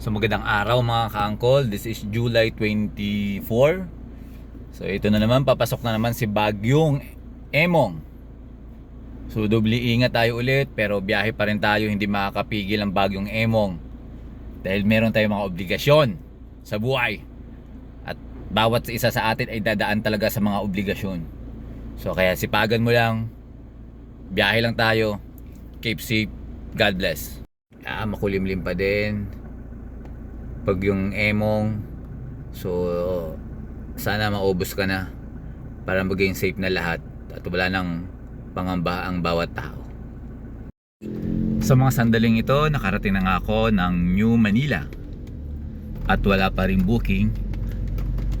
So magandang araw mga ka-angkol. This is July 24. So ito na naman, papasok na naman si Bagyong Emong. So doble ingat tayo ulit pero biyahe pa rin tayo, hindi makakapigil ang Bagyong Emong. Dahil meron tayong mga obligasyon sa buhay. At bawat isa sa atin ay dadaan talaga sa mga obligasyon. So kaya sipagan mo lang, biyahe lang tayo, keep safe, God bless. Ah, makulimlim pa din pag yung emong so sana maubos ka na para maging safe na lahat at wala nang pangamba ang bawat tao. Sa mga sandaling ito nakarating na nga ako ng New Manila at wala pa rin booking.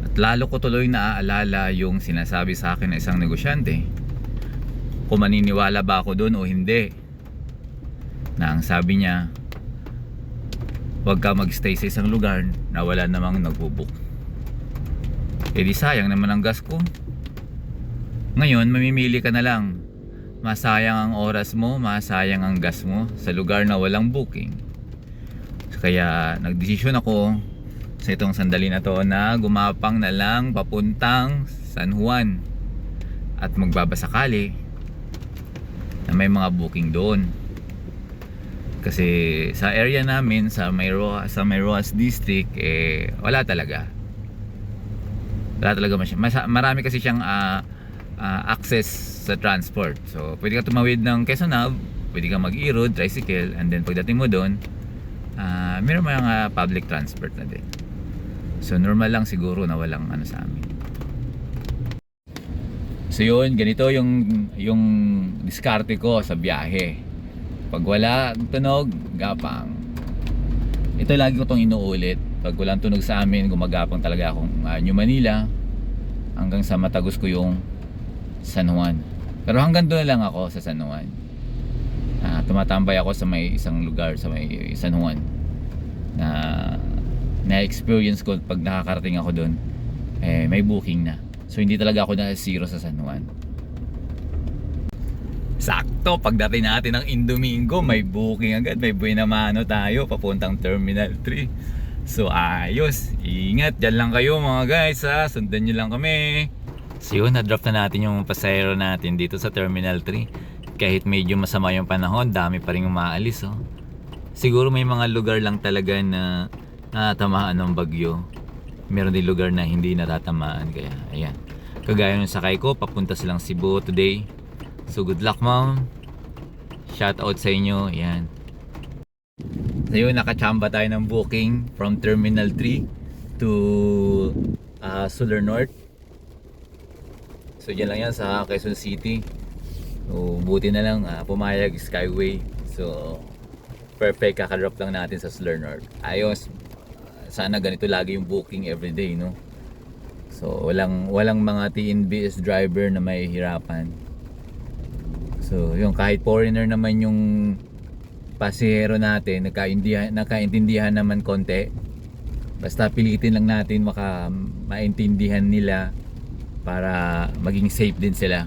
At lalo ko tuloy naaalala yung sinasabi sa akin ng isang negosyante kung maniniwala ba ako doon o hindi. Na ang sabi niya huwag ka magstay sa isang lugar na wala namang nagbubook. E di sayang naman ang gas ko. Ngayon, mamimili ka na lang. Masayang ang oras mo, masayang ang gas mo sa lugar na walang booking. Kaya nagdesisyon ako sa itong sandali na to na gumapang na lang papuntang San Juan at magbabasakali na may mga booking doon. Kasi sa area namin sa Mayroa sa Mayroas district eh wala talaga. Wala talaga masya. Masa, marami kasi siyang ah, ah, access sa transport. So pwede ka tumawid ng Quezon pwede ka mag-e-road, tricycle and then pagdating mo doon, ah meron mga public transport na din. So normal lang siguro na walang ano sa amin. So yun, ganito yung yung diskarte ko sa biyahe. Pag wala tunog, gapang. Ito lagi ko tong inuulit. Pag walang tunog sa amin, gumagapang talaga akong uh, New Manila hanggang sa matagos ko yung San Juan. Pero hanggang doon lang ako sa San Juan. Ah, tumatambay ako sa may isang lugar sa may San Juan na na-experience ko pag nakakarating ako doon eh may booking na. So hindi talaga ako na zero sa San Juan. Sakto, pagdating natin ng Indomingo, may booking agad, may buena mano tayo papuntang Terminal 3. So ayos, ingat, dyan lang kayo mga guys ha, sundan nyo lang kami. So yun, na-drop na natin yung pasahero natin dito sa Terminal 3. Kahit medyo masama yung panahon, dami pa rin umaalis oh. Siguro may mga lugar lang talaga na natatamaan ng bagyo. Meron din lugar na hindi natatamaan, kaya ayan. Kagaya nung sakay ko, papunta silang Cebu today. So good luck ma'am. Shout out sa inyo. Yan. So yun, nakachamba tayo ng booking from Terminal 3 to uh, Solar North. So dyan lang yan sa Quezon City. So buti na lang uh, pumayag Skyway. So perfect kakadrop lang natin sa Solar North. Ayos. Sana ganito lagi yung booking everyday, no? So walang walang mga TNBS driver na may hirapan. So, yung kahit foreigner naman yung pasahero natin, nakaintindihan, nakaintindihan naman konti. Basta pilitin lang natin maka maintindihan nila para maging safe din sila.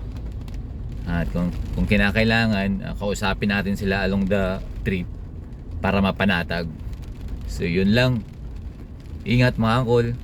At kung, kung kinakailangan, uh, kausapin natin sila along the trip para mapanatag. So, yun lang. Ingat mga angkol.